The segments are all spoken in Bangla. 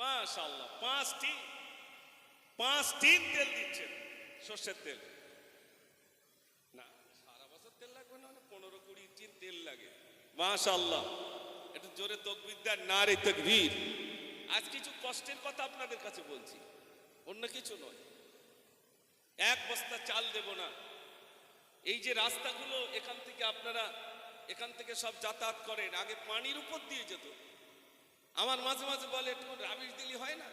মাশাল্লাহ পাঁচটি পাঁচটি তেল দিচ্ছেন, সর্ষের তেল। না, সারা বছর তেল লাগবে না মানে পনেরো কুড়ি টিন তেল লাগে। মাশাল্লাহ একটু জোরে তকবিদ্যার না রে তকবীর। আজ কিছু কষ্টের কথা আপনাদের কাছে বলছি, অন্য কিছু নয়। এক বস্তা চাল দেব না। এই যে রাস্তাগুলো, এখান থেকে আপনারা, এখান থেকে সব যাতায়াত করেন, আগে পানির উপর দিয়ে যেত। আমার মাঝে মাঝে বলে, একটু রাবিশ দিলি হয় না?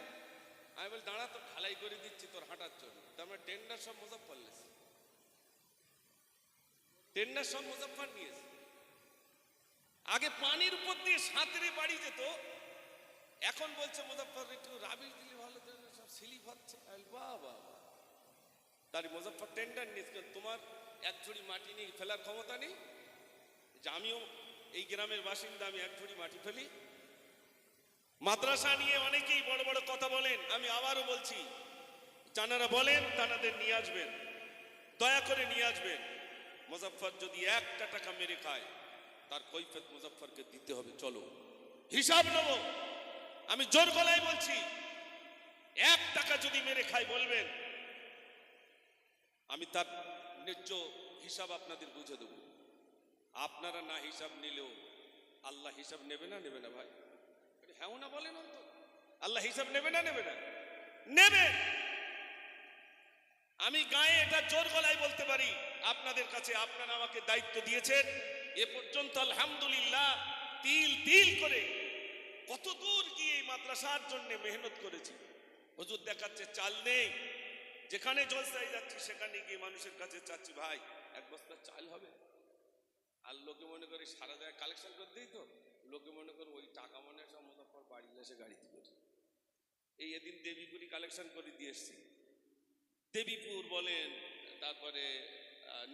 আমি বলি, দাঁড়া তো ঢালাই করে দিচ্ছি, তোর হাঁটার জন্য। তারপরে টেন্ডার সব মুজফর লেছে। টেন্ডার সব মুজফর নিয়েছে। আগে পানির উপর দিয়ে সাঁতরে বাড়ি যেত, এখন বলছে মুজফর একটু রাবিশ দিলি ভালো সব স্লিপ হচ্ছে। বাহ। তার মুজফর টেন্ডার নিয়েছে তোমার এক ঝুড়ি মাটি নিয়ে ফেলার ক্ষমতা নেই? যে আমিও এই গ্রামের বাসিন্দা, আমি এক ঝুড়ি মাটি ফেলি মাদ্রাসা নিয়ে অনেকেই বড় বড় কথা বলেন, আমি আবারও বলছি, জানারা বলেন, তানাদের নিয়ে আসবেন, দয়া করে নিয়ে আসবেন। মুজফ্ফর যদি একটা টাকা মেরে খায়, তার কৈফত মুজফ্ফরকে দিতে হবে, চলো। হিসাব নেব। আমি জোর গলায় বলছি, এক টাকা যদি মেরে খায় বলবেন, আমি তার ন্যায্য হিসাব আপনাদের বুঝে দেব। আপনারা না হিসাব নিলেও, আল্লাহ হিসাব নেবে না নেবে না ভাই? হ্যাঁ না বলেন অন্তত। আল্লাহ হিসাব নেবে না নেবে না? নেবে। আমি গায়ে এটা জোর গলায় বলতে পারি আপনাদের কাছে আপনারা আমাকে দায়িত্ব দিয়েছেন। এ পর্যন্ত আলহামদুলিল্লাহ তিল তিল করে কত দূর গিয়ে এই মাদ্রাসার জন্য মেহনত করেছি। হুজুর দেখাচ্ছে চাল নেই। যেখানে জলসায় যাচ্ছি সেখানে গিয়ে মানুষের কাছে চাচ্ছি ভাই এক বস্তা চাল হবে? আর লোকে মনে করে সারা জায়গায় কালেকশন করে দিই তো? লোকে মনে করে ওই টাকা মনে হয় সব মুজফর বাড়ি এসে গাড়িতে করে এই এদিন দেবীপুরি কালেকশন করে দিয়ে এসছি। দেবীপুর বলেন, তারপরে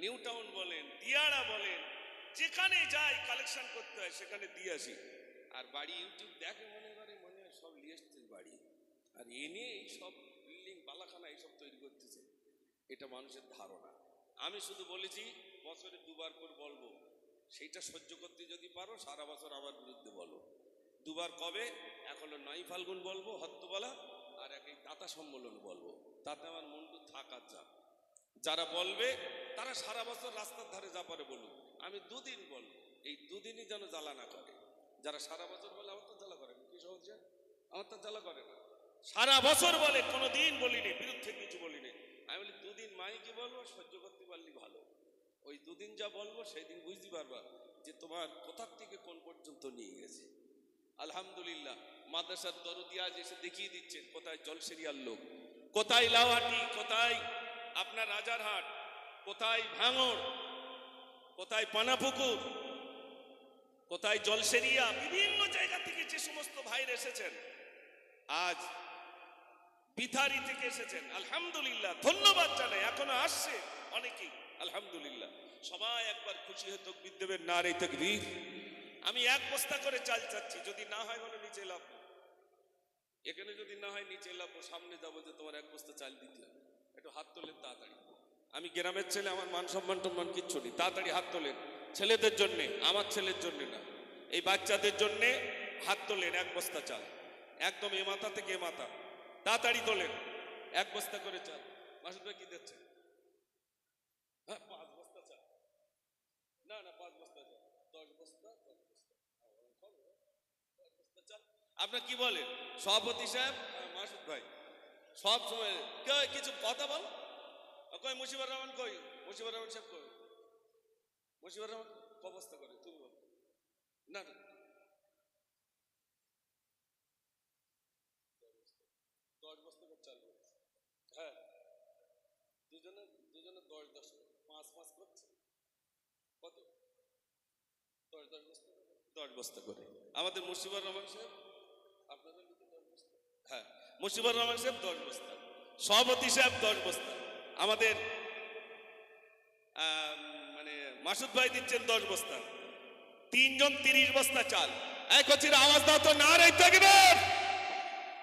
নিউ টাউন বলেন, দিয়াড়া বলেন, যেখানে যাই কালেকশন করতে হয় সেখানে দিয়ে আসি। আর বাড়ি ইউটিউব দেখে মনে করে, মনে হয় সব নিয়ে এসছে বাড়ি। আর এনে এই সব বিল্ডিং, বালাখানা এইসব তৈরি করতেছে। এটা মানুষের ধারণা। আমি শুধু বলেছি, বছরে দুবার করে বলব, সেইটা সহ্য করতে যদি পারো, সারা বছর আমার বিরুদ্ধে বলো। দুবার কবে? হলো নয় ফাল্গুন বলব হত্যবলা আর এক এই দাতা সম্মেলন বলব। তাতে আমার মন্টু থাকার যা যারা বলবে, তারা সারা বছর রাস্তার ধারে যা পারে বলুক। আমি দুদিন বলব, এই দুদিনই যেন জ্বালা না করে। যারা সারা বছর বলে, আমার তো জ্বালা করে কি সহজ আমার তো জ্বালা করে না। সারা বছর বলে কোনো দিন বলিনি, বিরুদ্ধে কিছু বলিনি। আমি বলি, দুদিন মাই কি বলব? সহ্য করতে পারলি ভালো। ওই দুদিন যা বলব সেই দিন বুঝতে পারবা যে তোমার কোথার থেকে কোন পর্যন্ত নিয়ে গেছে। আলহামদুলিল্লাহ, মাদ্রাসার দরদি আজ এসে দেখিয়ে দিচ্ছেন, কোথায় জলসেরিয়ার লোক, কোথায় লাউহাটি কোথায় আপনার রাজারহাট, কোথায় ভাঙড়, কোথায় পানাপুকুর, কোথায় জলসেরিয়া, বিভিন্ন জায়গা থেকে যে সমস্ত ভাইর এসেছেন, আজ বিথারি থেকে এসেছেন। আলহামদুলিল্লাহ, ধন্যবাদ জানাই, এখনও আসছে অনেকেই, আলহামদুলিল্লাহ। সবাই একবার খুশি হয়ে তকবির দেবেন না রে তকবীর। আমি এক বস্তা করে চাল চাচ্ছি, যদি না হয় বলে নিচে লাভ এখানে যদি না হয় নিচে লাভবো সামনে যাব যে তোমার এক বস্তা চাল দিতে হবে। একটু হাত তোলেন তাড়াতাড়ি। আমি গ্রামের ছেলে, আমার মান সম্মান টম্মান কিচ্ছু নেই। তাড়াতাড়ি হাত তোলেন। ছেলেদের জন্যে, আমার ছেলের জন্য না। এই বাচ্চাদের জন্যে হাত তোলেন এক বস্তা চাল। একদম এ মাথা থেকে এ মাথা। তাড়াতাড়ি তোলেন। এক বস্তা করে চাল। মাসুদ ভাই কি দিচ্ছে? হ্যাঁ পাঁচ বস্তা চাল না না পাঁচ বস্তা চাল দশ বস্তা দশ বস্তা দশ বস্তা চাল আপনার কি বলেন? সভাপতি সাহেব মাসুদ ভাই সব সময় কেউ কিছু কথা বল। কই মুশিবুর রহমান কই? মুশিবুর রহমান সাহেব কই? মুশিবুর রহমান ক বস্তা করে তুমি বল। না দশ বস্তা করে চাল। হ্যাঁ। দুজনে দুজনে দশ দশ। পাঁচ পাঁচ করছে কত? দশ দশ বস্তা? দশ বস্তা করে। আমাদের মুর্শিবুর রহমান সাহেব আপনাদের দিকে দশ বস্তা হ্যাঁ রহমান সাহেব দশ বস্তা সভাপতি সাহেব দশ বস্তা আমাদের আম, মানে মাসুদ ভাই দিচ্ছেন দশ বস্তা তিনজন তিরিশ বস্তা চাল। এক হচ্ছে আওয়াজ দাও তো না রে থাকবে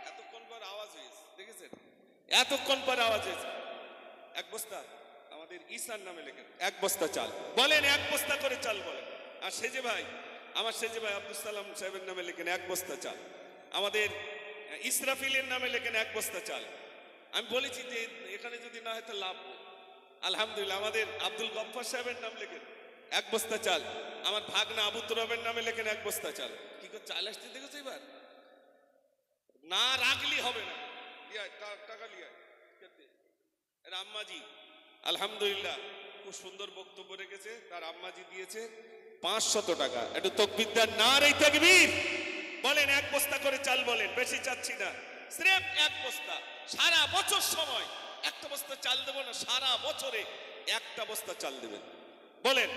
এতক্ষণ পর আওয়াজ হয়েছে দেখেছেন? এতক্ষণ পর আওয়াজ হয়েছে। এক বস্তা আমাদের ঈশান নামে লেখেন এক বস্তা চাল। বলেন এক বস্তা করে চাল বলেন। আর সেজে ভাই আমার সেজে ভাই আব্দুল সালাম সাহেবের নামে লেখেন এক বস্তা চাল। আমাদের ইসরাফিলের নামে লেখেন, এক বস্তা চাল। আমি বলেছি যে, এখানে যদি না হয় তো লাভ। আলহামদুলিল্লাহ, আমাদের আব্দুল গফফার সাহেবের নাম লেখেন, এক বস্তা চাল। আমার ভাগনা আবু তুরাবের নামে লেখেন, এক বস্তা চাল। কি করে চাল আসতে দেখেছ এবার? না রাখলি হবে না। টাকা লিয়ায়। আম্মাজি, আলহামদুলিল্লাহ, খুব সুন্দর বক্তব্য রেখেছে, তার আম্মাজি দিয়েছে পাঁচশত টাকা। একটু তকবিদ্যার না রেই থাকবীর বলেন, এক বস্তা করে চাল বলেন, বেশি চাচ্ছি না। স্রেফ এক বস্তা। সারা বছর সময়, একটা বস্তা চাল দেবো না, সারা বছরে একটা বস্তা চাল দেবেন। বলেন,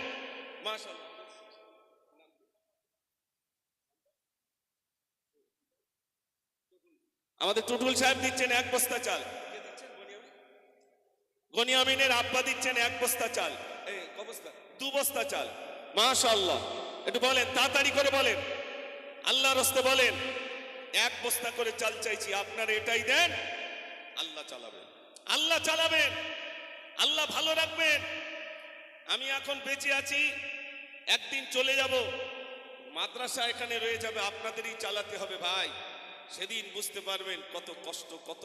মাশাআল্লাহ। আমাদের টুটুল সাহেব দিচ্ছেন এক বস্তা চাল? গনিয়ামিনের আব্বা দিচ্ছেন এক বস্তা চাল। দু বস্তা চাল। মাশাআল্লাহ। একটু বলেন, তাড়াতাড়ি করে বলেন। আল্লাহ রস্তে বলেন, এক বস্তা করে চাল চাইছি, আপনারা এটাই দেন, আল্লাহ চালাবেন। আল্লাহ চালাবেন, আল্লাহ ভালো রাখবেন। আমি এখন বেঁচে আছি, একদিন চলে যাব, মাদ্রাসা এখানে রয়ে যাবে, আপনাদেরই চালাতে হবে ভাই। সেদিন বুঝতে পারবেন কত কষ্ট, কত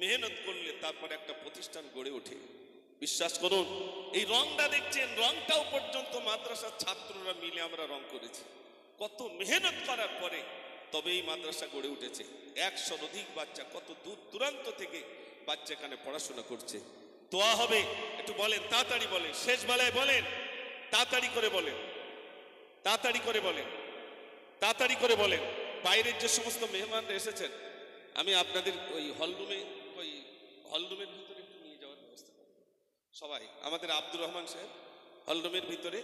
মেহনত করলে তারপর একটা প্রতিষ্ঠান গড়ে ওঠে। বিশ্বাস করুন, এই রংটা দেখছেন, রংটাও পর্যন্ত মাদ্রাসার ছাত্ররা মিলে আমরা রং করেছি। কত মেহনত করার পরে তবে এই মাদ্রাসা গড়ে উঠেছে। একশোর অধিক বাচ্চা, কত দূর দূরান্ত থেকে বাচ্চা এখানে পড়াশোনা করছে। তোয়া হবে, একটু বলেন, তাড়াতাড়ি বলেন, শেষ বেলায় বলেন, তাড়াতাড়ি করে বলেন, তাড়াতাড়ি করে বলেন, তাড়াতাড়ি করে বলেন। বাইরের যে সমস্ত মেহমানরা এসেছেন, আমি আপনাদের ওই হলরুমে ওই হলরুমের ভিতরে একটু নিয়ে যাওয়ার ব্যবস্থা করব। সবাই, আমাদের আব্দুর রহমান সাহেব হলরুমের ভিতরে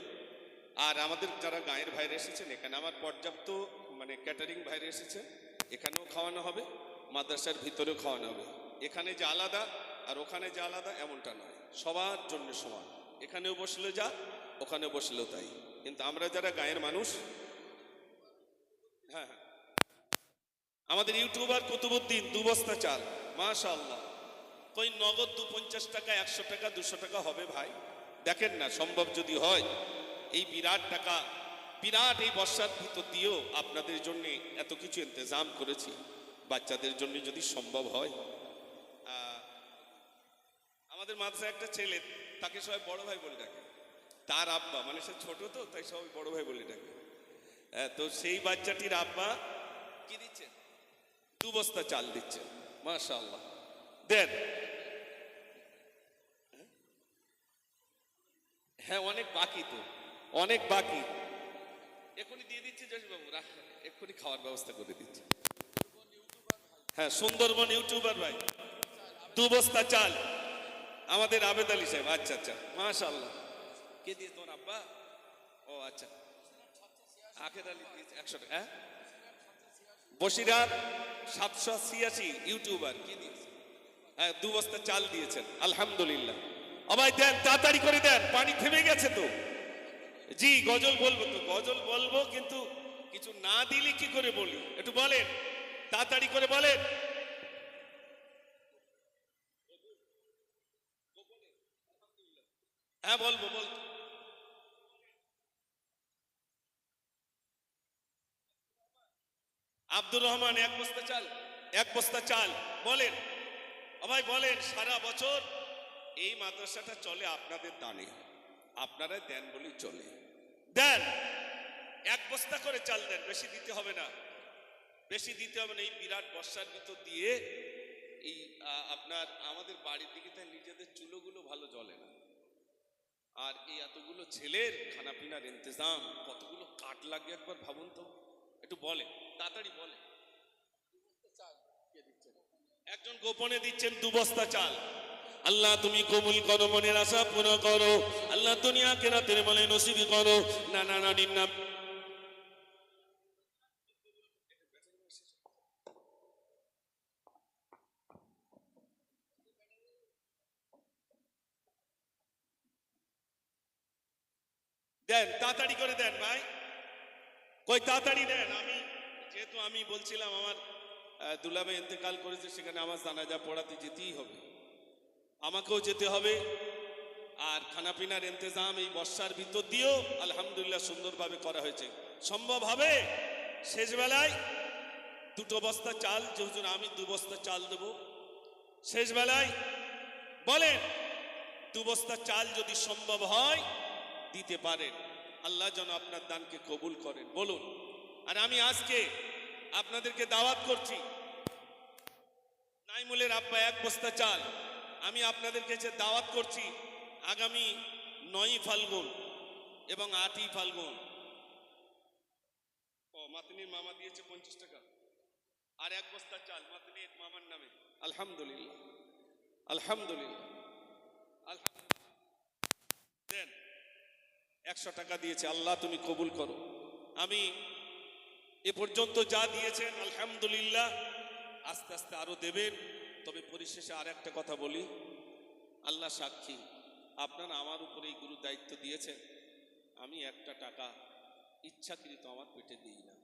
আর আমাদের যারা গায়ের ভাইরে এসেছেন, এখানে আমার পর্যাপ্ত মানে ক্যাটারিং ভাইরে এসেছে, এখানেও খাওয়ানো হবে, মাদ্রাসার ভিতরেও খাওয়ানো হবে। এখানে যে আলাদা আর ওখানে যে আলাদা, এমনটা নয়। সবার জন্য সমান। এখানেও বসলে যা ওখানে বসলেও তাই। কিন্তু আমরা যারা গায়ের মানুষ হ্যাঁ হ্যাঁ। আমাদের ইউটিউবার কুতুবুদ্দিন দু বস্তা চাল মাশা আল্লাহ কই নগদ দু পঞ্চাশ টাকা, একশো টাকা, দুশো টাকা হবে ভাই। দেখেন না, সম্ভব যদি হয় এই বিরাট টাকা, বিরাট এই বর্ষার ভিতর দিয়েও আপনাদের জন্য এত কিছু ইন্তজাম করেছি। বাচ্চাদের জন্য যদি সম্ভব হয়। আমাদের মাদ্রাসায় একটা ছেলে, তাকে সবাই বড় ভাই বলে ডাকে। তার আব্বা মানে সে ছোট তো, তাই সবাই বড় ভাই বলে ডাকে। তো সেই বাচ্চাটির আব্বা কি দিচ্ছেন? দু বস্তা চাল দিচ্ছেন। মাশাআল্লাহ। দেন। হ্যাঁ অনেক বাকি তো। অনেক বাকি। এক্ষুনি দিয়ে দিচ্ছে বাবু রাখ। এক্ষুনি খাওয়ার ব্যবস্থা করে দিচ্ছি। হ্যাঁ সুন্দরবন ইউটিউবার ভাই। দু বস্তা চাল। আমাদের আবেদ আলী সাহেব। আচ্ছা আচ্ছা। মাশাআল্লাহ। কে দিয়ে তোমার আব্বা? ও আচ্ছা। আখের আলী দিয়েছে একশো টাকা হ্যাঁ? বসিরার সাতশো ছিয়াশি ইউটিউবার। কি দিয়েছে? হ্যাঁ দু বস্তা চাল দিয়েছেন। আলহামদুলিল্লাহ। আমায় দেন তাড়াতাড়ি করে দেন। পানি থেমে গেছে তো। জি, গজল বলব তো, গজল বলব, কিন্তু কিছু না দিলে কি করে বলি? একটু বলেন, তাড়াতাড়ি করে বলেন। হ্যাঁ বলব বল আব্দুর রহমান, এক বস্তা চাল, এক বস্তা চাল, বলেন। ভাই বলেন, সারা বছর এই মাদ্রাসাটা চলে আপনাদের দানে। আপনারা দেন বলেই চলে। দেন। এক বস্তা করে চাল দেন বেশি দিতে হবে না। বেশি দিতে হবে না এই বিরাট বর্ষার ভিতর দিয়ে এই আপনার আমাদের বাড়ির দিকে তাই নিজেদের চুলোগুলো ভালো জ্বলে না। আর এই এতগুলো ছেলের খানাপিনার ইন্তজাম কতগুলো কাঠ লাগে একবার ভাবুন তো। একটু বলে তাড়াতাড়ি বলে। একজন গোপনে দিচ্ছেন দু বস্তা চাল। আল্লাহ তুমি কবুল করো, মনের আশা পুরো করো। আল্লাহ দুনিয়া কেরাতের বলে নসিবি করো। না না না নাম দেন, তাড়াতাড়ি করে দেন ভাই। কই, তাড়াতাড়ি দেন। আমি, যেহেতু আমি বলছিলাম আমার দুলাভাই ইন্তেকাল করেছে, সেখানে আমার জানাজা পড়াতে যেতেই হবে। আমাকেও যেতে হবে। আর খানাপিনার ইন্তজাম এই বর্ষার ভিতর দিয়েও আলহামদুলিল্লাহ সুন্দরভাবে করা হয়েছে। সম্ভব হবে? শেষ বেলায় দুটো বস্তা চাল যে হুজুর আমি দু বস্তা চাল দেব। শেষ বেলায় বলেন, দু বস্তা চাল যদি সম্ভব হয়, দিতে পারেন। আল্লাহ যেন আপনার দানকে কবুল করেন। বলুন, আর আমি আজকে আপনাদেরকে দাওয়াত করছি, নাইমুলের আব্বা এক বস্তা চাল। আমি আপনাদের কাছে দাওয়াত করছি, আগামী নয়ই ফাল্গুন এবং আটই ফাল্গুন। ও, মাতনির মামা দিয়েছে পঞ্চাশ টাকা। আর এক বস্তা চাল, মাতনির মামার নামে। আলহামদুলিল্লাহ। আলহামদুলিল্লাহ। আলহামদুলিল্লাহ। দেন, একশো টাকা দিয়েছে। আল্লাহ তুমি কবুল করো। আমি এ পর্যন্ত যা দিয়েছেন, আলহামদুলিল্লাহ, আস্তে আস্তে আরও দেবেন। তবে পরিশেষে আর একটা কথা বলি। আল্লাহ সাক্ষী, আপনারা আমার উপরে এই গুরু দায়িত্ব দিয়েছেন। আমি একটা টাকা ইচ্ছাকৃত আমার পেটে দিই না।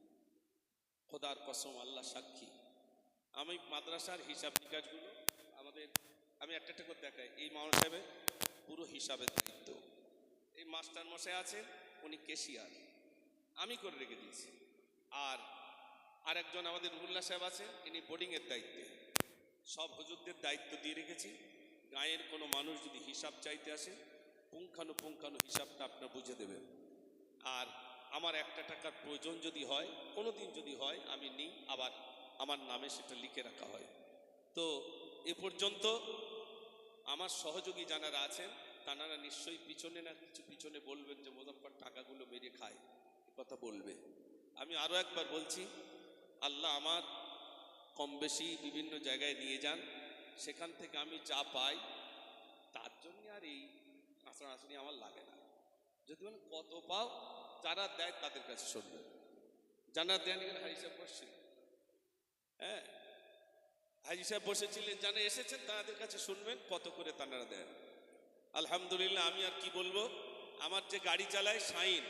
খোদার কসম আল্লাহ সাক্ষী, আমি মাদ্রাসার হিসাব নিকাশগুলো আমাদের, আমি একটা একটা দেখাই। এই মাওলানা সাহেবের পুরো হিসাবের দায়িত্ব। এই মাস্টার মশাই আছেন, উনি কেশিয়ার আমি করে রেখে দিয়েছি। আর আরেকজন আমাদের রুহুল্লাহ সাহেব আছে ইনি বোর্ডিংয়ের দায়িত্বে। সব হুজুরদের দায়িত্ব দিয়ে রেখেছি। গায়ের কোনো মানুষ যদি হিসাব চাইতে আসে, পুঙ্খানু পুঙ্খানু হিসাবটা আপনার বুঝে দেবেন। আর আমার একটা টাকার প্রয়োজন যদি হয়, কোনো দিন যদি হয়, আমি নিই, আবার আমার নামে সেটা লিখে রাখা হয়। তো এ পর্যন্ত আমার সহযোগী যারা আছেন, তানারা নিশ্চয়ই পিছনে না কিছু পিছনে বলবেন যে মোজাফর টাকাগুলো মেরে খায় কথা বলবে। আমি আরও একবার বলছি, আল্লাহ আমার কম বেশি বিভিন্ন জায়গায় নিয়ে যান, সেখান থেকে আমি যা পাই, তার জন্য আর এই নাচড়ানাচড়ি আমার লাগে না। যদি মানে কত পাও, যারা দেয় তাদের কাছে শুনবে। যারা দেন হাজি সাহেব বসছিল হ্যাঁ হাজি সাহেব বসেছিলেন যারা এসেছেন, তাদের কাছে শুনবেন, কত করে তানারা দেন। আলহামদুলিল্লাহ, আমি আর কি বলব, আমার যে গাড়ি চালায় শাইন,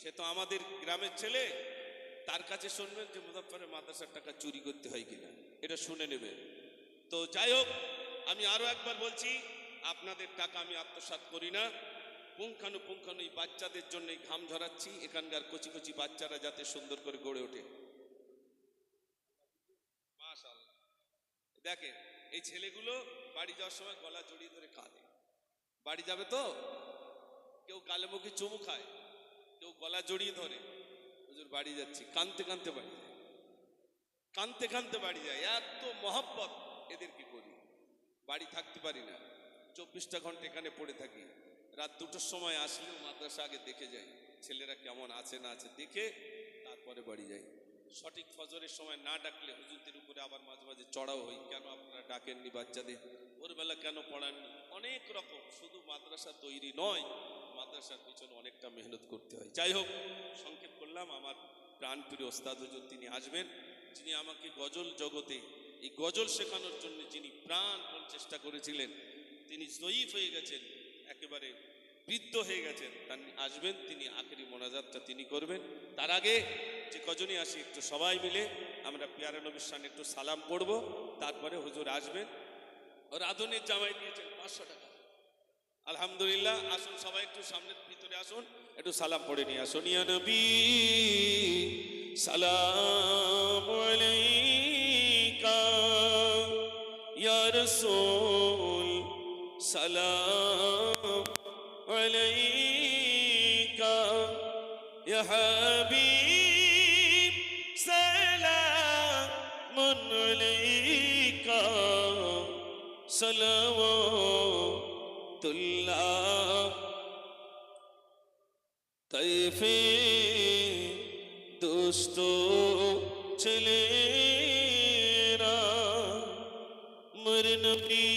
সে তো আমাদের গ্রামের ছেলে তার কাছে শুনবেন যে মুজাফরের মাদ্রাসার টাকা চুরি করতে হয় কিনা। এটা শুনে নেবেন। তো যাই হোক, আমি আরও একবার বলছি, আপনাদের টাকা আমি আত্মসাৎ করি না। পুঙ্খানু পুঙ্খানু এই বাচ্চাদের জন্য ঘাম ঝরাচ্ছি, এখানকার কচি কচি বাচ্চারা যাতে সুন্দর করে গড়ে ওঠে। মাশাআল্লাহ। দেখে এই ছেলেগুলো বাড়ি যাওয়ার সময় গলা জড়িয়ে ধরে কাঁদে। বাড়ি যাবে তো? কেউ গালে মুখে চুমু খায়, কেউ গলা জড়িয়ে ধরে। হুজুর বাড়ি যাচ্ছি, কানতে কানতে বাড়ি যায়। কানতে কানতে বাড়ি যায়, এত মহব্বত। এদেরকে করি? বাড়ি থাকতে পারি না। চব্বিশটা ঘণ্টা এখানে পড়ে থাকি। রাত দুটোর সময় আসলেও মাদ্রাসা আগে দেখে যাই, ছেলেরা কেমন আছে না আছে দেখে তারপরে বাড়ি যাই। সঠিক ফজরের সময় না ডাকলে হুজুরদের উপরে আবার মাঝে মাঝে চড়াও হই কেন আপনারা ডাকেননি বাচ্চাদের? ভোরবেলা কেন পড়াননি? অনেক রকম, শুধু মাদ্রাসা তৈরি নয় মাদ্রাসার পিছনে অনেকটা মেহনত করতে হয়। যাই হোক, সংক্ষেপ করলাম, আমার প্রাণপ্রিয় ওস্তাদ হুজুর তিনি আসবেন, যিনি আমাকে গজল জগতে, এই গজল শেখানোর জন্য যিনি প্রাণপণ চেষ্টা করেছিলেন, তিনি জয়ীফ হয়ে গেছেন, একেবারে বৃদ্ধ হয়ে গেছেন, তার আসবেন, তিনি আখেরি মোনাজাতটা তিনি করবেন। তার আগে যে কজনই আসি, একটু সবাই মিলে আমরা পিয়ারা নবীর সামনে একটু সালাম পড়ব, তারপরে হুজুর আসবেন। রাধুনির জামাই দিয়েছেন পাঁচশো টাকা। আলহামদুলিল্লাহ, আসুন সবাই একটু সামনের ভিতরে আসুন, একটু সালাম পড়ে নিয়ে আসুন। ইয়া নবী, সালাম আলাইকা। ইয়া রাসূল, সালাম আলাইকা। ইয়া হাবিব, সালাম আলাইকা। সালাওয়াতুল্লাহ তৈফে দুষ্ট ছেলেরা মরনবীকে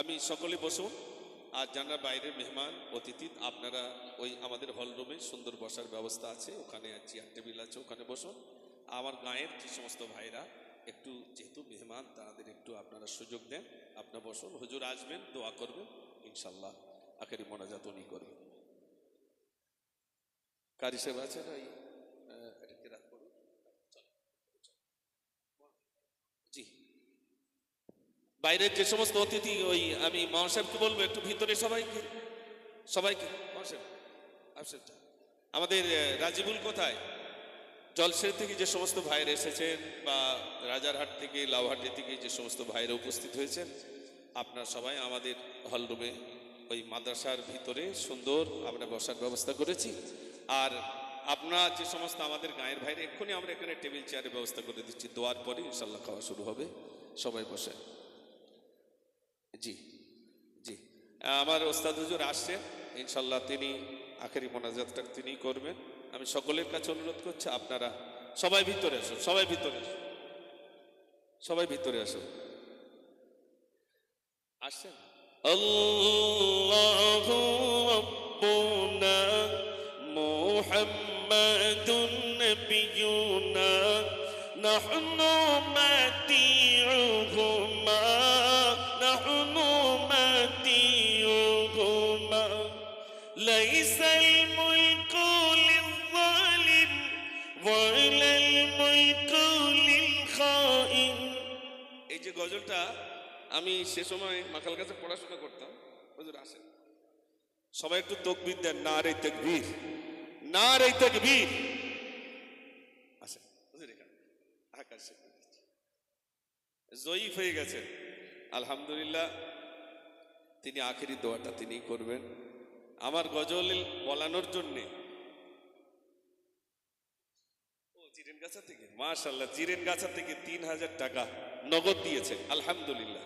আমি সকলে বসুন। আর যারা বাইরের মেহমান, অতিথি, আপনারা ওই আমাদের হল রুমে সুন্দর বসার ব্যবস্থা আছে, ওখানে চেয়ার টেবিল আছে, ওখানে বসুন। আমার গাঁয়ের যে সমস্ত ভাইরা, একটু যেহেতু মেহমান, তাদের একটু আপনারা সুযোগ দেন, আপনারা বসুন। হুজুর আসবেন, দোয়া করবেন, ইনশাল্লাহ, আখেরি মোনাজাত উনি করবেন কারি সাহেব আছেন ওই আহ, এটাকে রাখ করুন। চল, চল। জি বাইরের যে সমস্ত অতিথি, ওই আমি মামা সাহেবকে বলব, একটু ভিতরে সবাইকে সবাইকে মামা সাহেব আমাদের রাজিবুল কোথায়? জলসের থেকে যে সমস্ত ভাইয়ের এসেছেন বা রাজারহাট থেকে, লাউহাটি থেকে যে সমস্ত ভাইয়েরা উপস্থিত হয়েছেন, আপনারা সবাই আমাদের হলরুমে ওই মাদ্রাসার ভিতরে সুন্দর আমরা বসার ব্যবস্থা করেছি। আর আপনার যে সমস্ত আমাদের গায়ের ভাইরা এক্ষুনি আমরা এখানে টেবিল চেয়ারের ব্যবস্থা করে দিচ্ছি। দোয়ার পরে ইনশাল্লাহ খাওয়া শুরু হবে। সবাই বসে জি জি। আমার ওস্তাদ হুজুর আসছেন ইনশাল্লাহ তিনি আখেরি মোনাজাতটা তিনি করবেন। আমি সকলের কাছে অনুরোধ করছি, আপনারা সবাই ভিতরে আসুন, সবাই ভিতরে আসুন। সবাই ভিতরে আসুন। আসছেন? আল্লাহ রব্বুনা মুহাম্মাদুন নবিয়ুনা, নাহনু গজলটা আমি সে সময় মাখাল কাছে পড়াশোনা করতাম। হুজুর আসেন। সবাই একটু তকবির দেন না রে তকবীর না রে তকবীর। আসেন আকাশে জয়ীফ হয়ে গেছে আলহামদুলিল্লাহ, তিনি আখেরি দোয়াটা তিনি করবেন। আমার গজল বলানোর জন্যে ও জিরেন গাছা থেকে? মাশাল্লাহ জিরেন গাছা থেকে তিন হাজার টাকা নগদ দিয়েছে আলহামদুলিল্লাহ।